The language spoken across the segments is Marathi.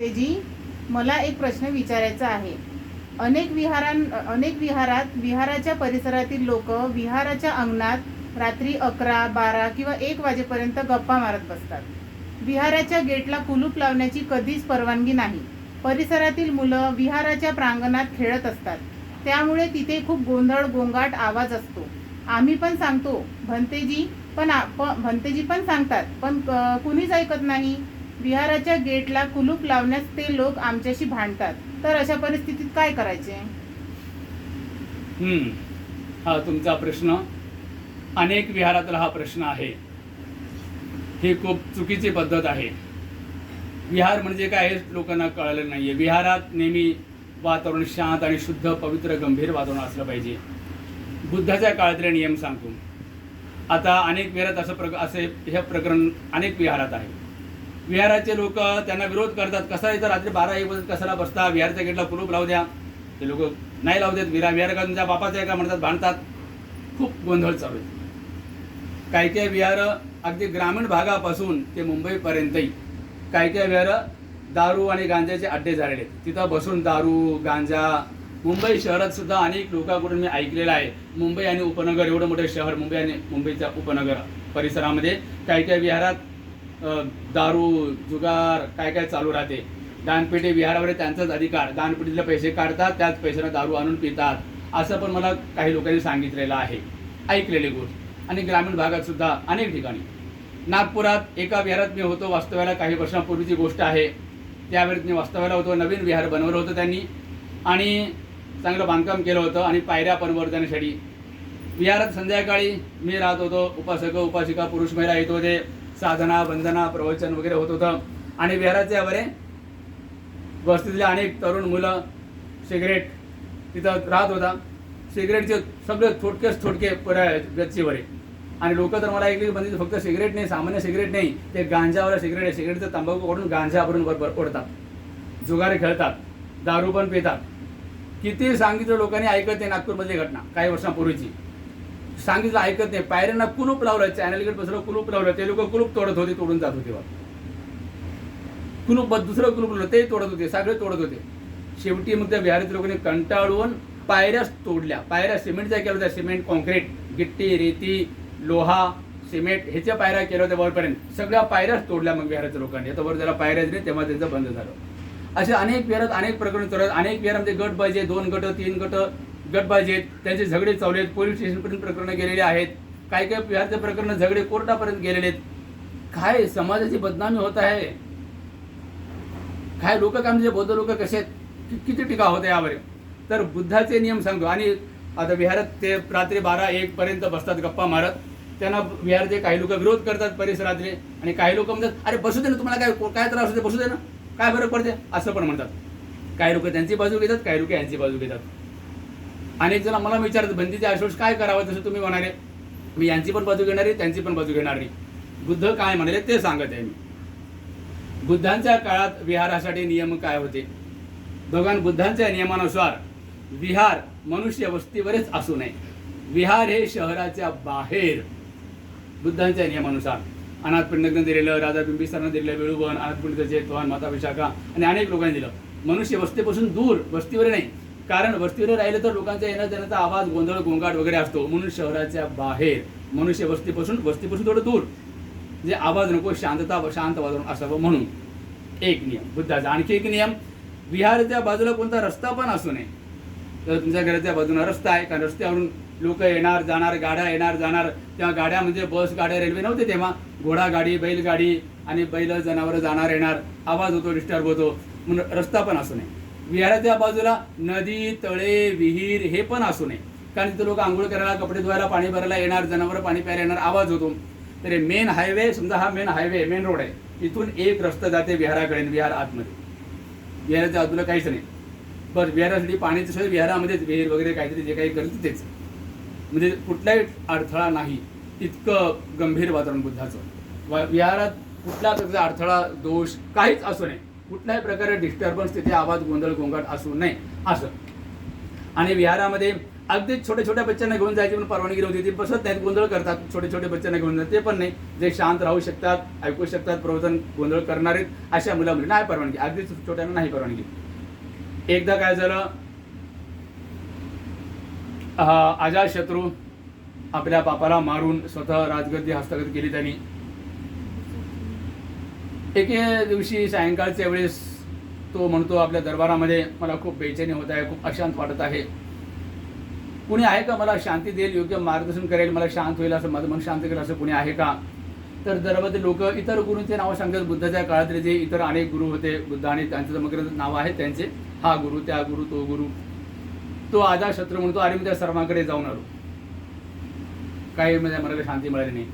तेजी मला एक प्रश्न विचारायचा आहे. अनेक विहारां अनेक विहारात विहाराच्या परिसरातील लोक विहाराच्या अंगणात रात्री अकरा बारा किंवा एक वाजेपर्यंत गप्पा मारत बसतात. विहाराच्या गेटला कुलूप लावण्याची कधीच परवानगी नाही. परिसरातील मुलं विहाराच्या प्रांगणात खेळत असतात. त्यामुळे तिथे खूप गोंधळ गोंगाट आवाज असतो. आम्ही पण सांगतो भंतेजी पण भंतेजी पण सांगतात पण कुणीच ऐकत नाही. विहाराच्या गेटला कुलूप लावण्यास ते लोक आमच्याशी भांडतात. तर अशा परिस्थितीत काय करायचे? हम्म. हा तुमचा प्रश्न. अनेक विहारातला हा प्रश्न आहे. ही खूप चुकीची पद्धत आहे. विहार म्हणजे काय हे लोकांना कळलं आहे विहारात नेहमी वातावरण शांत आणि शुद्ध पवित्र गंभीर वातावरण असलं पाहिजे. बुद्धाच्या काळातले नियम सांगतो. आता अनेक विहारात असं प्रक असे हे प्रकरण अनेक विहारात आहे. विहाराचे लोक त्यांना विरोध करतात. कसा इथं रात्री बारा एक वाजता कसाला बसता? विहारच्या गेटला कुलूप लावू द्या. ते लोक नाही लावू देत. विरा विहार का तुमच्या बापाचं आहे का म्हणतात भांडतात खूप गोंधळ चालू आहे. काही काही विहार अगदी ग्रामीण भागापासून ते मुंबईपर्यंतही काही काही विहार दारू आणि गांजाचे अड्डे झालेले आहेत. तिथं बसून दारू गांजा मुंबई शहरात सुद्धा अनेक लोकांकडून मी ऐकलेलं आहे. मुंबई आणि उपनगर एवढं मोठं शहर मुंबई आणि मुंबईच्या उपनगर परिसरामध्ये काही काही विहारात दारू जुगार काय काय चालू राहते. दानपेटी विहारावर त्यांचाच अधिकार. दानपेटीतले पैसे काढतात त्याच पैशानं दारू आणून पितात. असं पण मला काही लोकांनी सांगितलेलं आहे. ऐकलेली गोष्ट. आणि ग्रामीण भागात सुद्धा अनेक ठिकाणी. नागपुरात एका विहारात मी होतो वास्तव्याला काही वर्षांपूर्वीची गोष्ट आहे. त्यावेळेस मी वास्तव्याला होतो नवीन विहार बनवलं होतं त्यांनी. आणि चांगलं बांधकाम केलं होतं आणि पायऱ्या पण विहारात संध्याकाळी मी राहत होतो उपासक उपासिका पुरुष महिला येत होते. साधना वंदना प्रवचन वगैरे होत होतं. आणि विहाराच्या वरे वस्तीतले अनेक तरुण मुलं सिगरेट तिथं राहत होता. सिगरेटचे सगळे थोडकेच थोडके गच्चीवरे आणि लोक तर मला ऐकली म्हणजे फक्त सिगरेट नाही सामान्य सिगरेट नाही. ते गांजावर सिगरेट आहे. सिगरेटचं तंबाखू ओढून गांजा भरून वर ओढतात. जुगारे खेळतात. दारू पण पितात. किती सांगितलं लोकांनी ऐकत आहे नागपूरमधली घटना काही वर्षांपूर्वीची. सांगितलं ऐकत नाही. पायऱ्यांना कुलूप लावलं चॅनल गेट बसलं कुलूप लावलं ते लोक कुलूप तोडत होते तोडून जात होते कुलूप दुसरं कुलूप लावलं ते तोडत होते सगळे तोडत होते. शेवटी मग त्या विहारातील लोकांनी कंटाळून पायऱ्याच तोडल्या. पायऱ्या सिमेंटच्या केल्या होत्या सिमेंट कॉन्क्रीट गिट्टी रेती लोहा सिमेंट ह्याच्या पायऱ्या केल्या होत्या वरपर्यंत. सगळ्या पायऱ्याच तोडल्या मग विहाराच्या लोकांनी. आता वर त्याला पायऱ्याच नाही तेव्हा त्यांचं बंद झालं. असे अनेक विहारात अनेक प्रकरण चालू अनेक विहारामध्ये गट पाहिजे दोन गट तीन गट. गट त्यांचे झगडे चालू आहेत पोलीस स्टेशनपर्यंत प्रकरणं गेलेली आहेत. काही काही विहारचे प्रकरण झगडे कोर्टापर्यंत गेलेले आहेत. काय समाजाची बदनामी होत आहे? काय लोक काय म्हणजे बौद्ध लोक कसे आहेत? किती टीका होते यावर? तर बुद्धाचे नियम सांगतो. आणि आता विहारात ते रात्री बारा एक पर्यंत बसतात गप्पा मारत. त्यांना विहारचे काही लोक विरोध करतात परिसरातले आणि काही लोक म्हणतात अरे बसू दे ना तुम्हाला काय काय त्रास होते बसू दे ना. काय फरक पडते असं पण म्हणतात. काही लोक त्यांची बाजू घेतात काही लोक यांची बाजू घेतात. अनेक जण मला विचारतात बंदीचे आश्वास काय करावं तसं तुम्ही म्हणाले मी यांची पण बाजू घेणार आहे त्यांची पण बाजू घेणार नाही बुद्ध काय म्हणाले ते सांगत आहे मी. बुद्धांच्या काळात विहारासाठी नियम काय होते? भगवान बुद्धांच्या नियमानुसार विहार मनुष्य वस्तीवरच असू नये. विहार हे शहराच्या बाहेर. बुद्धांच्या नियमानुसार. अनाथपिंडकनं दिलेलं राजा बिंबिसारनं दिलेलं वेळुवन अनाथपिंडचं जेतवान माता विशाखा आणि अनेक लोकांनी दिलं. मनुष्य वस्तीपासून दूर वस्तीवर नाही. कारण वस्तीवर राहिलं तर लोकांचा येण्या जाण्याचा आवाज गोंधळ गोंगाट वगैरे असतो. म्हणून शहराच्या बाहेर मनुष्य वस्तीपासून वस्तीपासून थोडं दूर. जे आवाज नको शांतता शांत वातावरण असावं म्हणून. एक नियम. बुद्धाचा आणखी एक नियम. विहारच्या बाजूला कोणता रस्ता पण असू नये. तर तुमच्या घराच्या बाजूला रस्ता आहे. कारण रस्त्यावरून लोक येणार जाणार गाड्या येणार जाणार. त्या गाड्या म्हणजे बस गाड्या रेल्वे नव्हते तेव्हा. घोडागाडी बैलगाडी आणि बैल जनावरं जाणार येणार. आवाज होतो डिस्टर्ब होतो. म्हणून रस्ता पण असू नये. विहाराच्या बाजूला नदी तळे विहीर हे पण असू नये. कारण तिथे लोक आंघोळ करायला कपडे धुवायला पाणी भरायला येणार जनावरं पाणी प्यायला येणार आवाज होतो. तर मेन हायवे समजा हा मेन हायवे मेन रोड आहे. इथून एक रस्ता जाते विहाराकडे विहार आतमध्ये. विहाराच्या बाजूला काहीच नाही. बस विहारासाठी पाण्याची सोय विहारामध्येच विहीर वगैरे काहीतरी जे काही करतं तेच. म्हणजे कुठलाही अडथळा नाही. इतकं गंभीर वातावरण बुद्धाचं. व- विहारात कुठला प्रकारचा अडथळा दोष काहीच असू नये. कुठल्याही प्रकारे डिस्टर्बन्स तिथे आवाज गोंधळ गोंगाट असू नये. असं. आणि विहारामध्ये अगदी छोट्या छोट्या बच्चांना घेऊन जायची पण परवानगी नव्हती. ती बसत नाहीत गोंधळ करतात. छोटे छोटे बच्चांना घेऊन जातात. ते पण नाही. जे शांत राहू शकतात ऐकू शकतात प्रवचन गोंधळ करणारे अशा मुला मुली नाही परवानगी. अगदी छोट्यांना नाही परवानगी. एकदा काय झालं? अजा शत्रू आपल्या बापाला मारून स्वतः राजगद्दी हस्तगत केली त्यांनी. एके दिवशी सायंकाळच्या वेळेस तो म्हणतो आपल्या दरबारामध्ये मला खूप बेचैनी होत आहे खूप अशांत वाटत आहे. कुणी आहे का मला शांती देईल योग्य मार्गदर्शन करेल मला शांत होईल असं माझं मन शांत करेल असं कुणी आहे का? तर दरबारातील लोक इतर गुरूंचे नाव सांगतात. बुद्धाच्या काळातले जे इतर अनेक गुरु होते बुद्ध आणि त्यांचं समग्र नाव आहे त्यांचे. हा गुरु त्या गुरु तो गुरु. तो आजा शत्रू म्हणतो अरे मी त्या सर्वांकडे जाऊन आलो. काही म्हणजे मला शांती मिळाली नाही.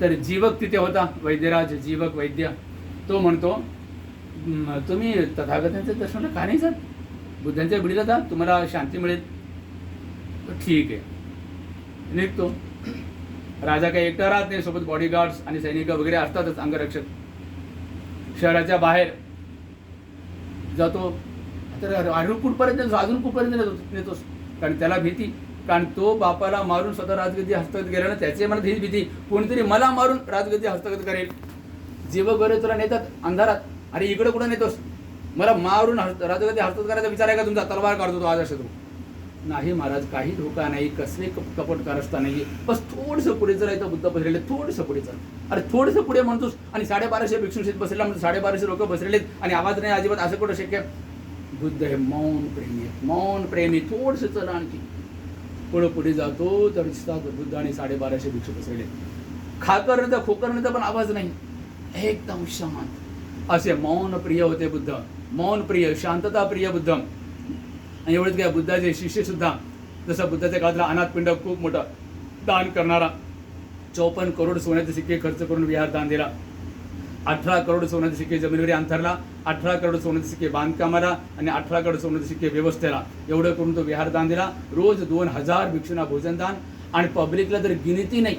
तर जीवक तिथे होता वैद्यराज जीवक वैद्य. तो म्हणतो तुम्ही तथागतांच्या दर्शनाला का नाही जात बुद्धांच्या बिडीला जा तुम्हाला शांती मिळेल. ठीक आहे. निघतो. राजा काही एकटा राहत नाही सोबत बॉडीगार्ड्स आणि सैनिक वगैरे असतातच अंगरक्षक. शहराच्या बाहेर जातो. तर अरे कुठपर्यंत नेतो? अजून कुठपर्यंत नेतो नेतोस? कारण त्याला भीती. कारण तो बापाला मारून स्वतः राजगती हस्तगत केला ना त्याचे मनात हीच भीती. कोणीतरी मला मारून राजगती हस्तगत करेल. जीव वगैरे तुला नेतात अंधारात. अरे इकडे कुठं नेतोस? मला मारून राजगती राजगद्दी हस्तगत करायचा विचार आहे का तुमचा? तलवार काढतो तो आज शत्रू नाही महाराज काही धोका नाही कसले कप- कपट कारस्ता नाही. बस थोडंसं पुढे जर इथं बुद्ध बसलेले थोडंसं पुढे चल. अरे थोडंसं पुढे म्हणतोस आणि साडेबाराशे भिक्षुशीत बसलेला म्हणजे साडेबाराशे लोक बसलेले आणि आवाज नाही अजिबात असं कुठं शक्य? बुद्ध हे मौन प्रेमी आहे मौन प्रेमी. थोडंसं चल आणखी. पुढं पुढे जातो तर दिसतात बुद्ध आणि साडेबाराशे भिक्षू बसलेले. खाकर तर खोकर पण आवाज नाही. एकदम शांत असे मौन प्रिय होते बुद्ध. मौन प्रिय शांतता प्रिय बुद्ध. आणि एवढेच काय बुद्धाचे शिष्यसुद्धा जसं बुद्धाच्या काळातला अनाथ पिंड खूप मोठं दान करणारा चौपन्न करोड सोन्याचे सिक्के खर्च करून विहार दान दिला. अठरा करोड सोन्याचे सिक्के जमिनीवर अंथरला अठरा करोड सोन्याचे सिक्के बांधकामाला आणि अठरा करोड सोन्याचे सिक्के व्यवस्थेला. एवढं करून तो विहार दान दिला. रोज दोन हजार भिक्षूंना भोजन दान. आणि पब्लिकला तर गिनती नाही.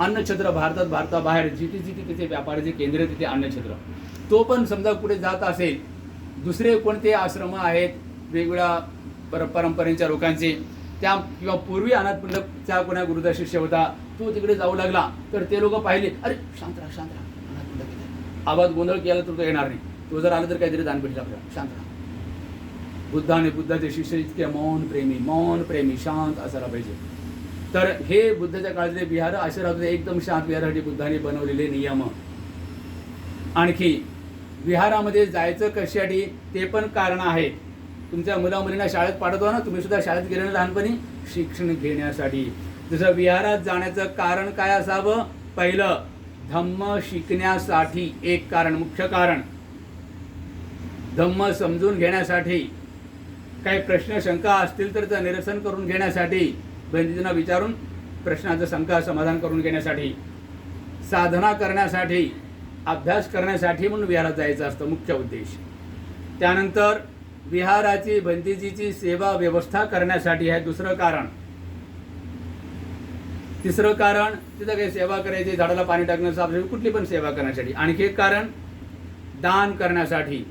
अन्नछत्र भारतात भारताबाहेर जिथे जिथे तिथे व्यापाराचे केंद्र तिथे अन्नछत्र. तो पण समजा कुठे जात असेल दुसरे कोणते आश्रम आहेत वेगवेगळ्या पर परंपरेच्या लोकांचे त्या किंवा पूर्वी अनाथपिंडच्या कोणा गुरुचा शिष्य होता तो तिकडे जाऊ लागला तर ते लोक पाहिले अरे शांत राहा शांत राहा अनाथपिंड आवाज गोंधळ केला तर तो येणार नाही. तो जर आला तर काहीतरी दान भेटलं आपल्याला शांत राहा. बुद्धाने बुद्धाचे शिष्य इतके मौन प्रेमी मौन प्रेमी शांत असायला पाहिजे. तर हे बुद्धाच्या काळातले विहार असे राहत होते एकदम शांत विहारासाठी बुद्धाने बनवलेले नियम. आणखी विहारामध्ये जायचं कशासाठी ते पण कारण आहे. तुमच्या मुलामुलींना शाळेत पाठवतो ना तुम्ही सुद्धा शाळेत गेले लहानपणी शिक्षण घेण्यासाठी. जसं विहारात जाण्याचं कारण काय असावं? पहिलं धम्म शिकण्यासाठी एक कारण मुख्य कारण. धम्म समजून घेण्यासाठी. काही प्रश्न शंका असतील तर त्या निरसन करून घेण्यासाठी. बंदितांना विचारून प्रश्नाचं शंका समाधान करून घेण्यासाठी साधना करण्यासाठी अभ्यास करण्यासाठी म्हणून विहारात जायचं असतं मुख्य उद्देश. त्यानंतर विहाराची बंदिजीची सेवा व्यवस्था करण्यासाठी आहे दुसरं कारण. तिसरं कारण तिथं काही सेवा करायची झाडाला पाणी टाकणं कुठली पण सेवा करण्यासाठी. आणखी एक कारण दान करण्यासाठी.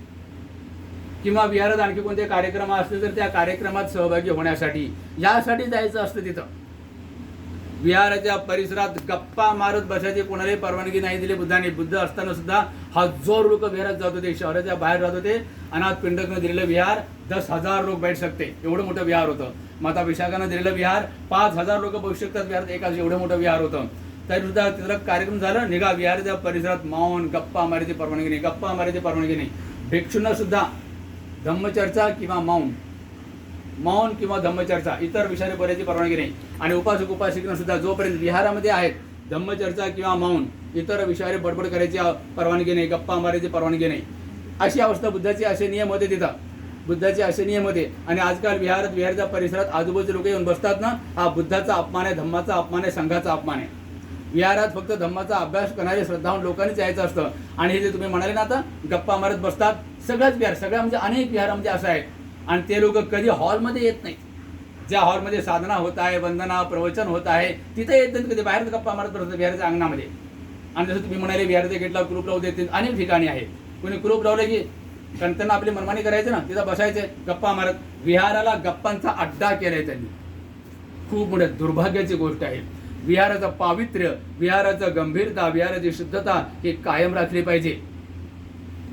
किंवा विहारात आणखी कोणते कार्यक्रम असले तर त्या कार्यक्रमात सहभागी होण्यासाठी यासाठी जायचं असतं तिथं. विहाराच्या परिसरात गप्पा मारत बसायची कोणालाही परवानगी नाही दिली. बुद्धाने बुद्ध असताना सुद्धा हजार लोक विहारात जात होते शहराच्या बाहेर जात होते. अनाथ पिंडकनं दिलेलं विहार दस हजार लोक बैठ शकते. एवढं मोठं विहार होतं. माता विशाखानं दिलेलं विहार पाच हजार लोक बघू शकतात विहारात एकाच एवढं मोठं विहार होतं. तरी सुद्धा तिथं कार्यक्रम झाला निघा विहाराच्या परिसरात मौन गप्पा मारायची परवानगी नाही गप्पा मारायची परवानगी नाही. भिक्षूंना सुद्धा धम्मचर्चा किंवा मौन. मौन किंवा धम्मचर्चा इतर विषयाने बोलायची परवानगी नाही. आणि उपासक उपासिकांना सुद्धा जोपर्यंत विहारामध्ये आहेत धम्मचर्चा किंवा मौन इतर विषयाने बडबड करायची परवानगी नाही गप्पा मारायची परवानगी नाही. अशी अवस्था बुद्धाचे असे नियम होते तिथं. बुद्धाचे असे नियम होते. आणि आजकाल विहारात विहारच्या परिसरात आजूबाजूचे लोक येऊन बसतात ना हा बुद्धाचा अपमान आहे धम्माचा अपमान आहे संघाचा अपमान आहे. विहारात फक्त धम्माचा अभ्यास करणारे श्रद्धावून लोकांनीच यायचं असतं. आणि हे जे तुम्ही म्हणाले ना आता गप्पा मारत बसतात सगळ्याच विहार सगळ्या म्हणजे अनेक विहारामध्ये म्हणजे असं आहे. आणि ते लोक कधी हॉलमध्ये येत नाहीत. ज्या हॉलमध्ये साधना होत आहे वंदना प्रवचन होत आहे तिथे येत नाही कधी. बाहेर गप्पा मारत बसतात विहाराच्या अंगणामध्ये. आणि जसं तुम्ही म्हणाले विहाराच्या गेटला ग्रुप लावू देतील अनेक ठिकाणी आहे. कोणी ग्रुप लावले की त्यांना आपली मनमानी करायचं ना तिथं बसायचे गप्पा मारत. विहाराला गप्पांचा अड्डा केलाय त्यांनी. खूप मोठ्या दुर्भाग्याची गोष्ट आहे. विहाराचं पावित्र्य विहाराचं गंभीरता विहाराची शुद्धता ही कायम राखली पाहिजे.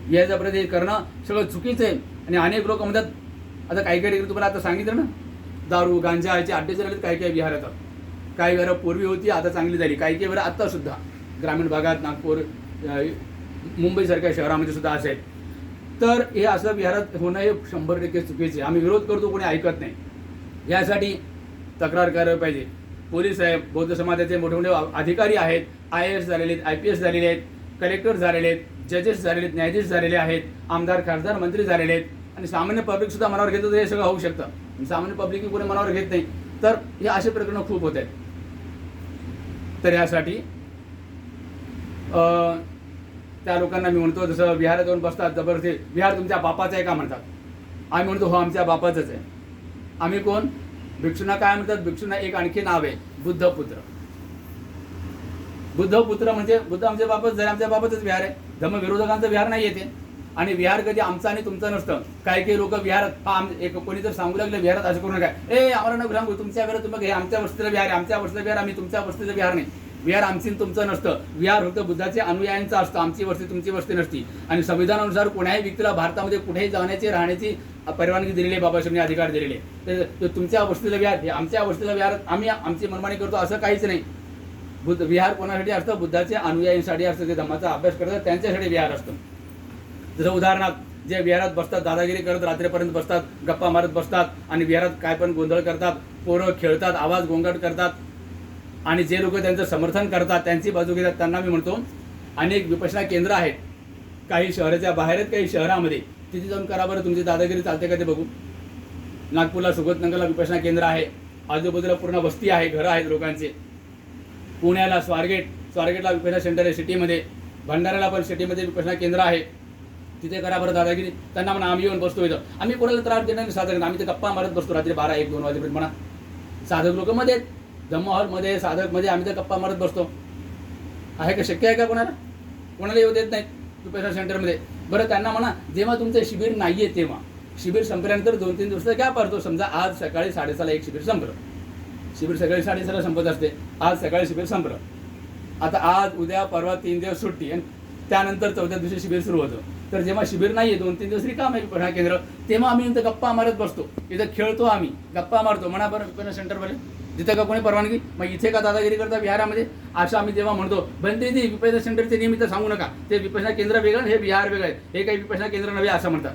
विहाराचा प्रदेश करणं सगळं चुकीचं आहे. आणि अनेक लोक म्हणतात आता काही काही ठिकाणी तुम्हाला आता सांगितलं ना दारू गांजा याचे अड्डे झालेत काही काही विहारात. काही घरं पूर्वी होती आता चांगली झाली. काही काही घरं आत्तासुद्धा सुद्धा. ग्रामीण भागात नागपूर मुंबईसारख्या शहरामध्ये सुद्धा असे आहेत. तर हे असं विहारात होणं हे शंभर टक्के चुकीचे आम्ही विरोध करतो कोणी ऐकत नाही. यासाठी तक्रार करायला पाहिजे. पोलीस आहे बौद्ध समाजाचे मोठे मोठे अधिकारी आहेत आय एस झालेले आहेत आय पी एस झालेले आहेत कलेक्टर झालेले आहेत जजेस झालेले आहेत न्यायाधीश झालेले आहेत आमदार खासदार मंत्री झालेले आहेत. आणि सामान्य पब्लिक सुद्धा मनावर घेतं तर हे सगळं होऊ शकतं. सामान्य पब्लिक कोणी मनावर घेत नाही. तर हे असे प्रकरणं खूप होत आहेत. तर यासाठी त्या लोकांना मी म्हणतो जसं विहारात जाऊन बसतात जबरदस्ती विहार तुमच्या बापाचं आहे का म्हणतात? आम्ही म्हणतो हो आमच्या बापाचंच आहे. आम्ही कोण? भिक्षुना काय म्हणतात? भिक्षुना एक आणखी नाव आहे बुद्धपुत्र. बुद्धपुत्र म्हणजे बुद्ध आमच्या बाबत जरी आमच्या बाबतच विहार आहे. धर्म विरोधकांचं विहार नाही येते. आणि विहार कधी आमचा आणि तुमचं नसतं. काही काही लोक विहारात आम एक कोणी जर सांगू लागलं विहारात असं करू नका. ए आम्हाला नको सांगू तुमच्या घरात तुम्ही आमच्या वस्तीला विहार आहे आमच्या वस्तीला विहार आम्ही तुमच्या वस्तीचं विहार नाही. विहार आमची तुमचं नसतं. विहार फक्त बुद्धाचे अनुयायांचं असतं. आमची वस्ती तुमची वस्ती नसती. आणि संविधानानुसार कोण्याही व्यक्तीला भारतामध्ये कुठेही जाण्याची राहण्याची परवानगी दिलेली आहे बाबासाहेबांनी अधिकार दिलेले तर तर तुमच्या वस्तीला विहार हे आमच्या वस्तीला विहार आम्ही आमची मनमानी करतो असं काहीच नाही. बुद्ध विहार कोणासाठी असतं? बुद्धाच्या अनुयायींसाठी असतं. ते धम्माचा अभ्यास करतात त्यांच्यासाठी विहार असतं. जसं उदाहरणार्थ जे विहारात बसतात दादागिरी करत रात्रीपर्यंत बसतात गप्पा मारत बसतात आणि विहारात काय पण गोंधळ करतात पोरं खेळतात आवाज गोंगाट करतात आणि जे लोक त्यांचं समर्थन करतात त्यांची बाजू घेतात त्यांना मी म्हणतो अनेक विपशना केंद्र आहेत. काही शहराच्या बाहेर आहेत काही शहरामध्ये. तिथे जाऊन करा बरं तुमची दादागिरी चालते का ते बघू. नागपूरला सुगतनगरला विपशना केंद्र आहे. आजूबाजूला पूर्ण वस्ती आहे घरं आहेत लोकांचे. पुण्याला स्वारगेट स्वारगेटला विपशना सेंटर आहे सिटीमध्ये. भंडाऱ्याला पण सिटीमध्ये विपशना केंद्र आहे. तिथे करा बरं दादागिरी. त्यांना म्हणा आम्ही येऊन बसतो इथं. आम्ही कोणाला त्रास देणार नाही साधक आम्ही ते गप्पा मारत बसतो रात्री बारा एक दोन वाजेपर्यंत म्हणा. साधक लोक मध्ये धम्म हॉलमध्ये साधकमध्ये आम्ही तर गप्पा मारत बसतो. आहे का? शक्य आहे का कोणाला? कोणाला येऊ देत नाहीत विपशना सेंटरमध्ये बरं त्यांना म्हणा जेव्हा तुमचं शिबिर नाही आहे तेव्हा. शिबिर संपल्यानंतर दोन तीन दिवसाचा गॅप पडतो समजा आज सकाळी साडेसहाला एक शिबिर संपलं. शिबिर सकाळी साडेसहाला संपत असते. आज सकाळी शिबिर संपलं. आता आज उद्या परवा तीन दिवस सुट्टी आणि त्यानंतर चौथ्या दिवशी शिबिर सुरू होतं. तर जेव्हा शिबिर नाही आहे दोन तीन दिवस रिकाम आहे पुन्हा केंद्र तेव्हा आम्ही इथं गप्पा मारत बसतो. इथं खेळतो आम्ही. गप्पा मारतो. म्हणा बरं विपणा सेंटरमध्ये जिथे का कोणी परवानगी मग इथे का दादागिरी करता? विहारामध्ये असं आम्ही जेव्हा म्हणतो पण ते विपसना सेंटरचे नियमित सांगू नका. ते विपसना केंद्र वेगळं हे विहार वेगळं आहे. हे काही विपसना केंद्र नव्हे असं म्हणतात.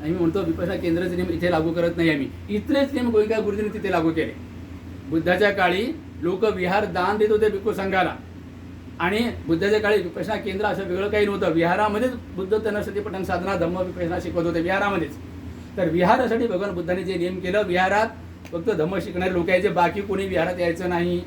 आम्ही म्हणतो विपसना केंद्राचे नियम इथे लागू करत नाही आम्ही. इथलेच नियम गोविंदा गुरुजींनी तिथे लागू केले. बुद्धाच्या काळी लोक विहार दान देत होते भिक्खू संघाला. आणि बुद्धाच्या काळी विपसना केंद्र असं वेगळं काही नव्हतं. विहारामध्येच बुद्ध त्यांना सतीपठण साधना धम्म विपसना शिकवत होते विहारामध्येच. तर विहारासाठी भगवान बुद्धाने जे नियम केलं विहारात फक्त धम्म शिकणारे लोक यायचे बाकी कोणी विहारात यायचं नाही.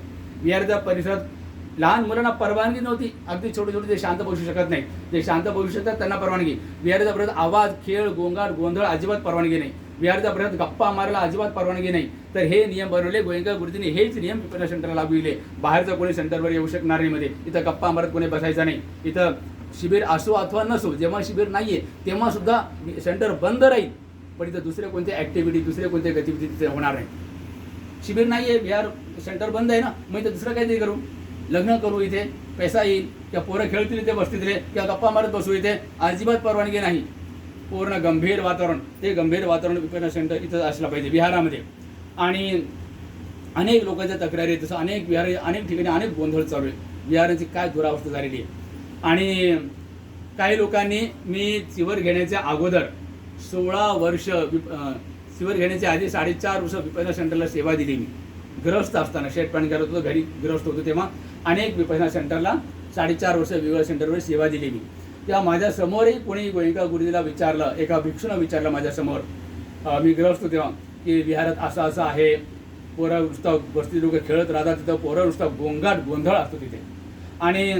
विहाराच्या परिसरात लहान मुलांना परवानगी नव्हती. अगदी छोटे छोटे जे शांत बसू शकत नाही. जे शांत बसू शकतात त्यांना परवानगी. विहाराच्या परत आवाज खेळ गोंगाट गोंधळ अजिबात परवानगी नाही. विहारच्या परिसरात गप्पा मारायला अजिबात परवानगी नाही. तर हे नियम बनवले. गोयंका गुरुजींनी हेच नियम विपणा सेंटरला लागू केले. बाहेरचं कोणी सेंटरवर येऊ शकणार नाही मध्ये. इथं गप्पा मारत कोणी बसायचं नाही. इथं शिबिर असो अथवा नसो जेव्हा शिबिर नाहीये तेव्हा सुद्धा सेंटर बंद राहील. पण इथं दुसरे कोणते ॲक्टिव्हिटी दुसरे कोणते गतिविधी तिथे होणार नाही शिबिर नाही आहे बिहार सेंटर बंद आहे ना? मग इथं दुसरं काहीतरी करू? लग्न करू इथे पैसा येईल. किंवा पोरं खेळतील इथे बसतील किंवा गप्पा मारत बसू इथे अजिबात परवानगी नाही. पूर्ण गंभीर वातावरण. ते गंभीर वातावरण विपणन सेंटर इथं असलं पाहिजे बिहारामध्ये. आणि अनेक लोकांच्या तक्रारी आहेत. जसं अनेक विहार अनेक ठिकाणी अनेक गोंधळ चालू आहे. विहारांची काय दुरावस्था झालेली आहे. आणि काही लोकांनी मी चिवर घेण्याच्या अगोदर सोळा वर्ष शिवर घेण्याचे घेण्याच्या आधी साडेचार वर्ष विपणा सेंटरला सेवा दिली मी. ग्रस्त असताना शेट पाणी करत होतो घरी ग्रस्त होतो तेव्हा अनेक विपणा सेंटरला साडेचार वर्ष विवाह सेंटरवर सेवा दिली मी. तेव्हा माझ्यासमोरही कोणी गोयंका गुरुजीला विचारलं एका भिक्षूनं विचारलं माझ्यासमोर मी ग्रस्त होतो तेव्हा की विहारात असं असं आहे पोरं नुसतं बस्ती लोक खेळत राहतात तिथं पोरं नुसतं गोंगाट गोंधळ असतो तिथे. आणि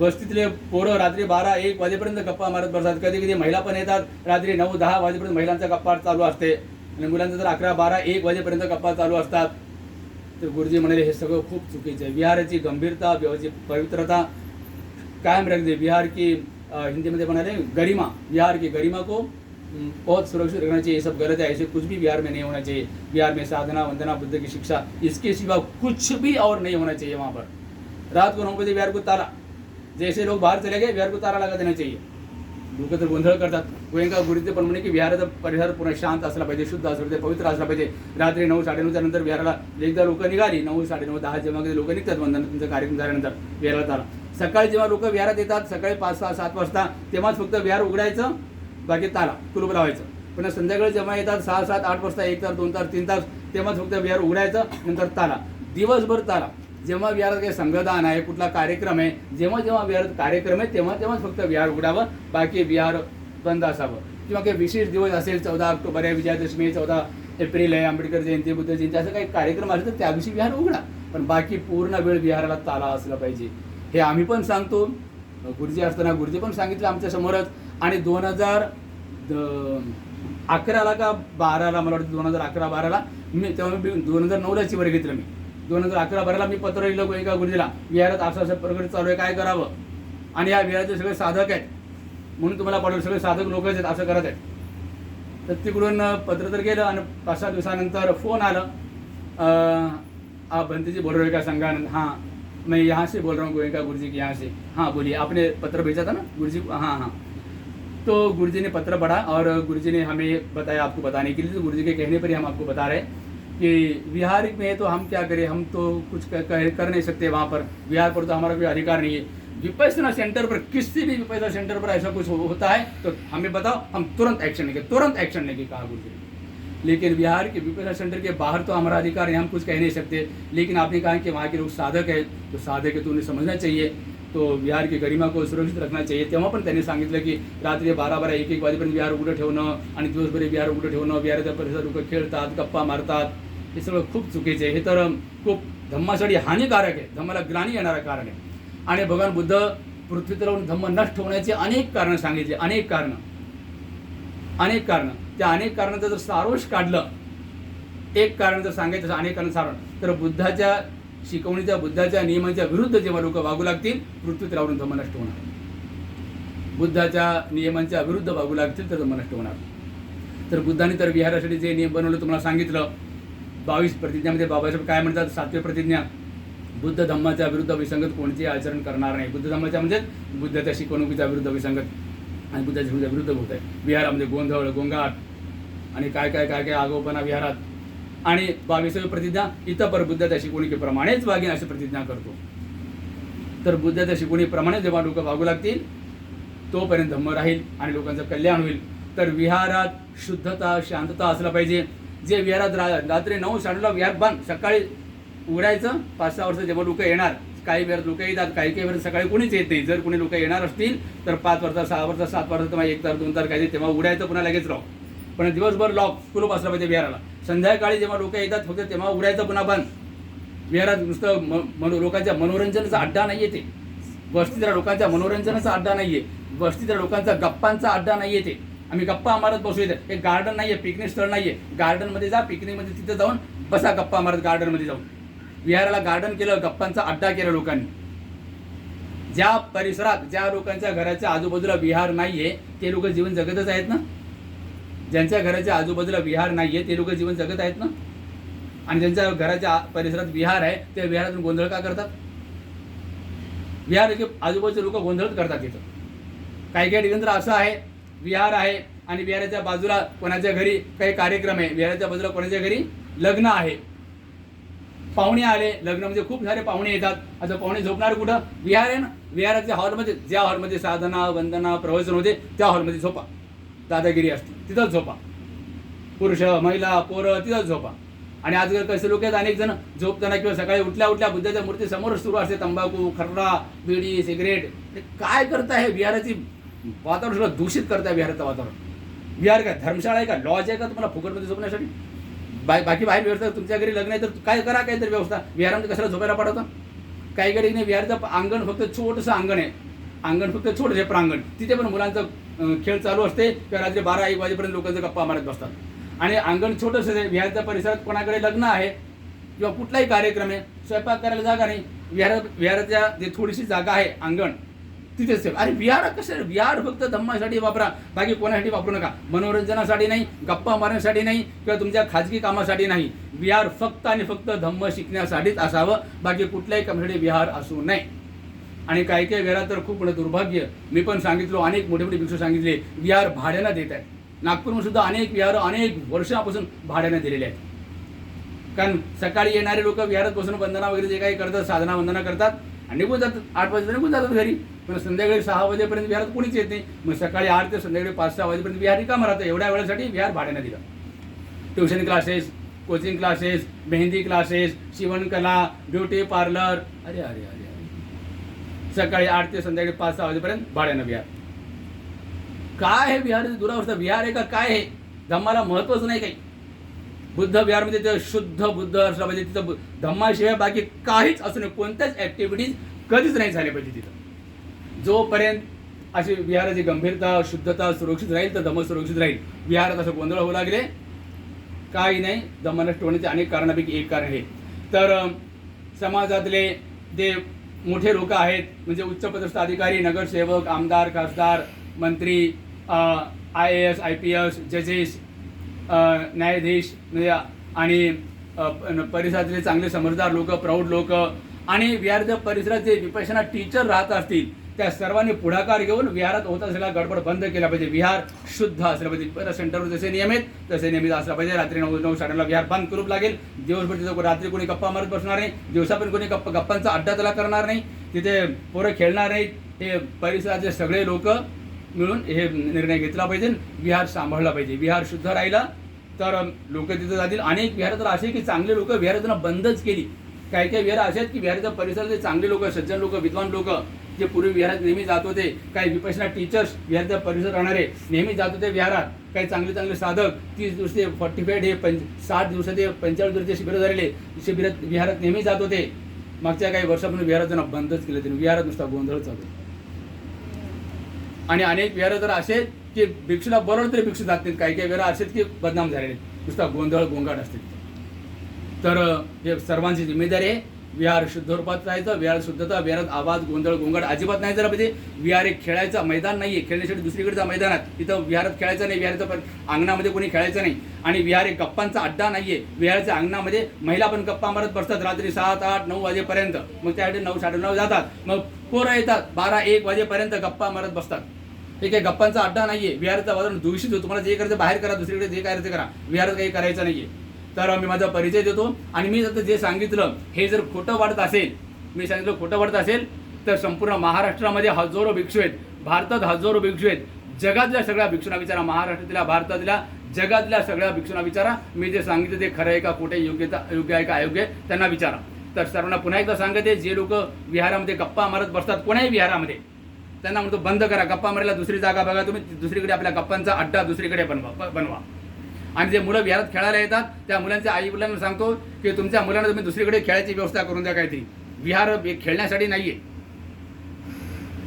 वस्तीतले पोरं रात्री बारा एक वाजेपर्यंत गप्पा मारत बसतात. कधी कधी महिला पण येतात रात्री नऊ दहा वाजेपर्यंत महिलांचा गप्पा चालू असते. आणि मुलांचा तर अकरा बारा एक वाजेपर्यंत गप्पा चालू असतात. तर गुरुजी म्हणाले हे सगळं खूप चुकीचं आहे. विहाराची गंभीरता व्यवस्थित पवित्रता कायम रखते. बिहार की हिंदीमध्ये म्हणाले गरिमा. बिहार की गरिमा को बहुत सुरक्षित रखना चाहिए ये सब गलत है ऐसे कुछ भी बिहार में नहीं होना चाहिए. बिहार में साधना वंदना बुद्ध की शिक्षा इसके सिवा कुछ भी और नहीं होना चाहिए वहाँ पर. रात को नौ बजे बिहार को ताला जैसे लोग बाहर चले गए बिहार को तारा लगा देना चाहिए। लोक तर गोंधळ करतात। गोयंका गुरुचे पण म्हणे की विहाराचा परिसर पूर्ण शांत असला पाहिजे शुद्ध असला पाहिजे पवित्र असला पाहिजे. रात्री नऊ साडेनऊच्या नंतर विहाराला एकदा लोक निघाली. नऊ साडेनऊ दहा जेव्हा लोक निघतात वंदन तुमचा कार्यक्रम झाल्यानंतर विहाराला तारा. सकाळी जेव्हा लोक विहारात येतात सकाळी पाच सहा सात वाजता तेव्हाच फक्त विहार उघडायचं बाकी ताला कुलूप लावायचं. पण संध्याकाळी जेव्हा येतात सहा सात आठ वाजता एक तास दोन तास तीन तास तेव्हाच फक्त विहार उघडायचं नंतर ताला दिवसभर ताला जेव्हा विहारात काही संगदान आहे कुठला कार्यक्रम आहे जेव्हा जेव्हा विहारात कार्यक्रम आहे तेव्हा तेव्हाच फक्त विहार उघडावं बाकी विहार बंद असावं. किंवा काही विशेष दिवस असेल चौदा ऑक्टोबर आहे विजयादशमी चौदा एप्रिल आहे आंबेडकर जयंती बुद्ध जयंती असं काही कार्यक्रम असेल तर त्या दिवशी विहार उघडा. पण बाकी पूर्ण वेळ विहाराला ताला असला पाहिजे. हे आम्ही पण सांगतो. गुरुजी असताना गुरुजी पण सांगितलं आमच्या समोरच. आणि दोन हजार अकराला का बाराला मला वाटतं दोन हजार अकरा बाराला मी तेव्हा मी दोन हजार नऊला चिवर घेतलं मी. दोन हजार अकरा बाराला मी पत्र लिहिलं एका गुरुजीला. विहारात असं असं प्रकट चालू आहे काय करावं? आणि या विहाराचे सगळे साधक आहेत. म्हणून तुम्हाला पाठवलं सगळे साधक लोक आहेत असं करत आहेत. तर तिकडून पत्र तर गेलं आणि पाच सहा दिवसानंतर फोन आलं. आप भंतीजी बोल रहे हो क्या संज्ञानंद हाँ. मैं यहाँ से बोल रहा हूँ गोयंका गुरुजी के यहाँ से हाँ बोलिए. आपने पत्र भेजा था ना गुरुजी? जी हाँ हाँ. तो गुरुजी ने पत्र पढ़ा और गुरुजी ने हमें बताया आपको बताने के लिए। तो गुरुजी के कहने पर ही हम आपको बता रहे हैं। कि बिहार में तो हम क्या करें हम तो कुछ कर, कर, नहीं सकते वहाँ पर। बिहार पर तो हमारा कोई अधिकार नहीं है। विपसना सेंटर पर किसी भी विपसना सेंटर पर ऐसा कुछ होता है तो हमें बताओ हम तुरंत एक्शन लेंगे तुरंत एक्शन लेंगे कहा लेकिन बिहार के विपसना सेंटर के बाहर तो हमारा अधिकार है हम कुछ कह नहीं सकते। लेकिन आपने कहा कि वहाँ के लोग साधक है तो साधक है तो उन्हें समझना चाहिए। तो बिहार की गरिमा को सुरक्षित रखना चाहिए। तो वहाँ पर तेने सांगितलं की रात्री बारा बारा एक एक वाजेपर्यंत बिहार उघडं ठेवणं आणि बिहार उघडं ठेवणं बिहार परिसर लोक खेळतात गप्पा मारतात। हे सगळं खूप चुकीचं आहे. हे तर खूप धम्मासाठी हानिकारक आहे. धम्माला ग्लानी येणारं कारण आहे. आणि भगवान बुद्ध पृथ्वीत राहून धम्म नष्ट होण्याचे अनेक कारणं सांगितले. अनेक कारणं. अनेक कारणं. त्या अनेक कारणाचं जर सारोश काढलं एक कारण जर सांगायचं अनेक कारण सारण तर बुद्धाच्या शिकवणीच्या बुद्धाच्या नियमांच्या विरुद्ध जेव्हा लोक वागू लागतील पृथ्वीत राहून धम्म नष्ट होणार. बुद्धाच्या नियमांच्या विरुद्ध वागू लागतील तर धम्म नष्ट होणार. तर बुद्धाने तर विहारासाठी जे नियम बनवले तुम्हाला सांगितलं बावीस प्रतिज्ञामध्ये बाबासाहेब काय म्हणतात? सातवी प्रतिज्ञा बुद्ध धम्माच्या विरुद्ध विसंगत कोणतेही आचरण करणार नाही. बुद्ध धम्माच्या म्हणजे बुद्धाच्या शिकवणुकीच्या विरुद्ध विसंगत आणि बुद्धाच्या विरुद्ध विरुद्ध होत आहे. विहारामध्ये गोंधळ गोंगाट आणि काय काय काय काय आगोपणा विहारात. आणि बावीसावी प्रतिज्ञा इतर पर बुद्धाच्या शिकवणुकीप्रमाणेच वागेन अशी प्रतिज्ञा करतो. तर बुद्धाच्या शिकवणीप्रमाणे जेव्हा लोक वागू लागतील तोपर्यंत धम्म राहील आणि लोकांचं कल्याण होईल. तर विहारात शुद्धता शांतता असला पाहिजे. जे विहारात रा रात्री नऊ साडेला विहार बंद. सकाळी उघडायचं पाच सहा वर्ष जेव्हा लोक येणार. काही वेळात लोक येतात काही काही वेळात सकाळी कोणीच येत नाही. जर कोणी लोक येणार असतील तर पाच वर्षा सहा वर्षा सात वर्ष तेव्हा एक तास दोन तास काही तेव्हा उघडायचं पुन्हा लगेच लॉक पण दिवसभर लॉक कुलूप असलं पाहिजे विहाराला. संध्याकाळी जेव्हा लोक येतात फक्त तेव्हा उघडायचं पुन्हा बंद. विहारात नुसतं म- मनो लोकांच्या मनोरंजनाचा अड्डा नाही येते वस्तीतल्या लोकांच्या मनोरंजनाचा अड्डा नाही आहे वस्तीतल्या लोकांचा गप्पांचा अड्डा नाही येते आम्ही गप्पा मारत बसू इथे. हे गार्डन नाही आहे पिकनिक स्थळ नाही आहे गार्डनमध्ये जा पिकनिकमध्ये तिथे जाऊन बसा गप्पा मारत गार्डनमध्ये जाऊन. विहाराला गार्डन केलं गप्पांचा अड्डा केला लोकांनी. ज्या परिसरात ज्या लोकांच्या घराच्या आजूबाजूला विहार नाही आहे ते लोक जीवन जगतच आहेत ना? ज्यांच्या घराच्या आजूबाजूला विहार नाहीये ते लोक जीवन जगत आहेत ना? आणि ज्यांच्या घराच्या परिसरात विहार आहे त्या विहारातून गोंधळ का करतात? विहार आजूबाजूचे लोक गोंधळच करतात तिथं काही काही ठिकाणी तर असं आहे विहार आहे आणि विहाराच्या बाजूला कोणाच्या घरी काही कार्यक्रम आहे? विहाराच्या बाजूला कोणाच्या घरी? लग्न आहे. पाहुणे आले. लग्न म्हणजे खूप सारे पाहुणे येतात. असं पाहुणे झोपणार कुठं? विहार आहे ना? विहाराच्या हॉलमध्ये ज्या हॉलमध्ये साधना वंदना प्रवचन होते त्या हॉलमध्ये झोपा. दादागिरी असते तिथंच झोपा. पुरुष महिला पोरं तिथंच झोपा. आणि आजकाल कसे लोक आहेत? अनेक जण झोपताना किंवा सकाळी उठल्या उठल्या बुद्धाच्या मूर्ती समोर सुरू असते. तंबाखू खर्रा बिडी सिगरेट. काय करता हे विहाराची वातावरण सगळं दूषित करताय विहाराचं वातावरण. विहार काय? धर्मशाळा आहे का? लॉज आहे का तुम्हाला फुकटमध्ये झोपण्यासाठी? बा बाकी बाहेर व्यवस्था तुमच्या घरी लग्न आहे तर काय करा काहीतरी व्यवस्था? विहारामध्ये कशाला झोपायला पाठवता? काही घरी नाही विहारचं अंगण फक्त छोटंसं अंगण आहे. अंगण फक्त छोटंसं आहे प्रांगण. तिथे पण मुलांचं खेळ चालू असते किंवा रात्री बारा एक वाजेपर्यंत लोकांचं गप्पा मारत बसतात. आणि अंगण छोटंसं आहे विहारच्या परिसरात कोणाकडे लग्न आहे किंवा कुठलाही कार्यक्रम आहे स्वयंपाक करायला जागा नाही. विहार विहाराच्या जे थोडीशी जागा आहे अंगण तिथेच ठेव. अरे विहार कसं विहार फक्त धम्मासाठी वापरा. बाकी कोणासाठी वापरू नका. मनोरंजनासाठी नाही गप्पा मारण्यासाठी नाही किंवा तुमच्या खाजगी कामासाठी नाही. विहार फक्त आणि फक्त धम्म शिकण्यासाठीच असावं. बाकी कुठल्याही कामासाठी विहार असू नये. आणि काही काही वेळा तर खूप मोठं दुर्भाग्य. मी पण सांगितलो अनेक मोठे मोठे भिक्षू सांगितले विहार भाड्यानं देत आहेत नागपूरमध्ये सुद्धा अनेक विहार अनेक वर्षापासून भाड्यानं दिलेले आहेत. कारण सकाळी येणारे लोक विहारात बसून वंदना वगैरे जे काही करतात साधना वंदना करतात आणि निघून जातात आठ वाजता निघून जातात घरी. पण संध्याकाळी सहा वाजेपर्यंत विहारात कोणीच येत नाही. मग सकाळी आठ ते संध्याकाळी पाच सहा वाजेपर्यंत विहार रिकामा राहतं एवढ्या वेळेसाठी विहार भाड्यानं दिलं. Tuition classes coaching classes mehndi classes शिवणकला beauty parlour. अरे अरे अरे अरे. सकाळी आठ ते संध्याकाळी पाच सहा वाजेपर्यंत भाड्यानं विहार काय हे विहार दुरावस्था. विहार आहे का? काय आहे धम्माला महत्वच नाही काही. बुद्ध विहारमध्ये तिथं शुद्ध बुद्ध असला पाहिजे तिथं धम्माशिवाय बाकी काहीच असू नये. कोणत्याच ॲक्टिव्हिटीज कधीच नाही झाल्या पाहिजे तिथं. जोपर्यंत अशी विहाराची गंभीरता शुद्धता सुरक्षित राहील तर धम्म सुरक्षित राहील. विहारात असं गोंधळ होऊ लागले. काही नाही. दमा नष्ट होण्याचे अनेक कारणापैकी एक कारण आहे. तर समाजातले जे मोठे लोक आहेत म्हणजे उच्चपदस्थ अधिकारी नगरसेवक आमदार खासदार मंत्री I A S I P S जजेस न्यायाधीश म्हणजे आणि परिसरातले चांगले समजदार लोक प्रौढ लोक आणि विहारच्या परिसरात जे विपशना टीचर राहत असतील त्या सर्वांनी पुढाकार घेऊन विहारात होत असलेला गडबड बंद केला पाहिजे. विहार शुद्ध असलं पाहिजे. परत सेंटरवर जसे नियमित तसे नियमित असला पाहिजे. रात्री नऊ नऊ साडेला विहार बंद करूप लागेल. दिवसभर तिथं रात्री कोणी गप्पा मारत बसणार नाही. दिवसा पण कोणी गप्पा गप्पांचा अड्डा त्याला करणार नाही. तिथे पोरं खेळणार नाहीत. हे परिसरातले सगळे लोक मिळून हे निर्णय घेतला पाहिजे. विहार सांभाळला पाहिजे. विहार शुद्ध राहिला तर लोक तिथं जातील. अनेक विहार तर असे की चांगले लोक विहारातून बंदच केली. काही काही विहार असे आहेत की विहाराच्या परिसरातले चांगले लोक सज्जन लोक विद्वान लोक जे पूर्वी विहारात नेहमी जात होते. काही विपशना टीचर्स विहारच्या परिसर राहणारे नेहमी जात होते विहारात. काही चांगले चांगले साधक तीस दिवसाचे फॉर्टी फाईव्ह हे पंच साठ दिवसाचे पंचेचाळीस दिवसाचे शिबिर झालेले. शिबिरात विहारात नेहमी जात होते. मागच्या काही वर्षापासून विहारात बंदच केलं त्यांनी. विहारात नुसता गोंधळ चालू आणि अनेक वेळा तर असे की भिक्षूला बरोबर तरी भिक्षू जात नाहीत काही काही विहार असेच की बदनाम झालेले नुसता गोंधळ गोंगाट असते तर हे सर्वांची जिम्मेदारी आहे. विहार शुद्ध रूपात राहायचं विहार शुद्धता विहारात आवाज गोंधळ गोंगाट अजिबात नाही जरा म्हणजे विहार एक खेळायचा मैदान नाहीये खेळण्यासाठी दुसरीकडचा मैदानात. तिथं विहारात खेळायचं नाही विहाराचं पण अंगणामध्ये कोणी खेळायचं नाही. आणि विहार एक गप्पांचा अड्डा नाहीये. विहाराच्या अंगणामध्ये महिला पण गप्पा मारत बसतात. रात्री सात आठ नऊ वाजेपर्यंत. मग त्यासाठी नऊ साडेनऊ जातात. मग पोरं येतात बारा एक वाजेपर्यंत गप्पा मारत बसतात. हे काही गप्पांचा अड्डा नाही आहे विहारचं वातावरण दूषित होतं. तुम्हाला जे करायचं बाहेर करा दुसरीकडे जे करायचं करा. विहारात काही करायचं नाही आहे तर मी माझा परिचय देतो आणि मी आता जे सांगितलं हे जर खोटं वाटत असेल मी सांगितलं खोटं वाटत असेल तर संपूर्ण महाराष्ट्रामध्ये हजारो भिक्षू आहेत. भारतात हजारो भिक्षू आहेत. जगातल्या सगळ्या भिक्षूंना विचारा महाराष्ट्रातल्या भारतातल्या जगातल्या सगळ्या भिक्षूंना विचारा. मी जे सांगितलं ते खरं आहे का कुठे योग्यता योग्य आहे का अयोग्य आहे त्यांना विचारा. तर सर्वांना पुन्हा एकदा सांगते जे लोक विहारामध्ये गप्पा मारत बसतात कोणाही विहारामध्ये त्यांना म्हणतो बंद करा गप्पा मारायला दुसरी जागा बघा तुम्ही दुसरीकडे आपल्या गप्पांचा अड्डा दुसरीकडे बनवा बनवा. आणि जे मुलं विहारात खेळायला येतात त्या मुलांच्या आई वडिलांना सांगतो की तुमच्या मुलांना तुम्ही दुसरीकडे खेळायची व्यवस्था करून द्या काहीतरी. विहार हे खेळण्यासाठी आहे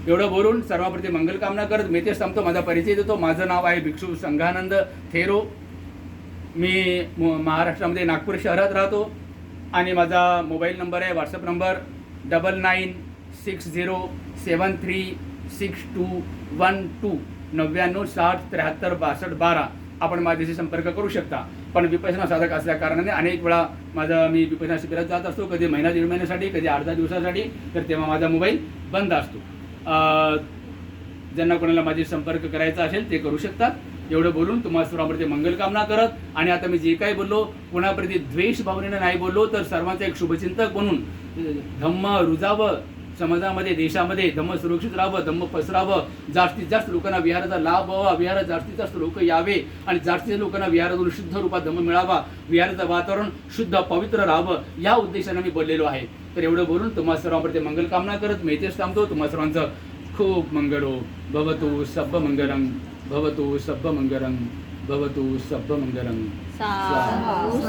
एवढं बोलून सर्वाप्रती मंगलकामना करत मी ते सांगतो माझा परिचय देतो. माझं नाव आहे भिक्षू संघानंद थेरो. मी महाराष्ट्रामध्ये नागपूर शहरात राहतो. आणि माझा मोबाईल नंबर आहे WhatsApp number double nine six zero seven three six two one two नव्याण्णव साठ त्र्याहत्तर बासष्ट बारा आपण माझ्याशी संपर्क करू शकता. पण विपसना साधक असल्या कारणाने अनेक वेळा माझा मी विपसना शिबिरात जात असतो कधी महिना दीड महिन्यासाठी कधी अर्धा दिवसासाठी तर तेव्हा माझा मोबाईल बंद असतो. ज्यांना कोणाला माझी संपर्क करायचा असेल ते करू शकतात. एवढं बोलून तुम्हाला सर्वांप्रती मंगलकामना करत आणि आता मी जे काही बोललो कोणाप्रती द्वेष भावनेनं नाही बोललो तर सर्वांचा एक शुभचिंतक म्हणून धम्म रुजावं समाजामध्ये देशामध्ये धम्म सुरक्षित राहावं धम्म पसरावं जास्तीत जास्त लोकांना विहाराचा लाभ व्हावा विहारात जास्तीत जास्त लोक यावे आणि जास्तीत लोकांना विहारातून शुद्ध रूपात धम्म मिळावा विहाराचं वातावरण शुद्ध पवित्र राहावं या उद्देशाने मी बोललेलो आहे. तर एवढं बोलून तुम्हा सर्वांप्रती मंगलकामना करत मी इथेच थांबतो. तुम्हा सर्वांचं खूप मंगलो हो. भवतो सब्ब मंगलम भवतु सब्ब मंगलम भवतु सब्ब मंगलम साधू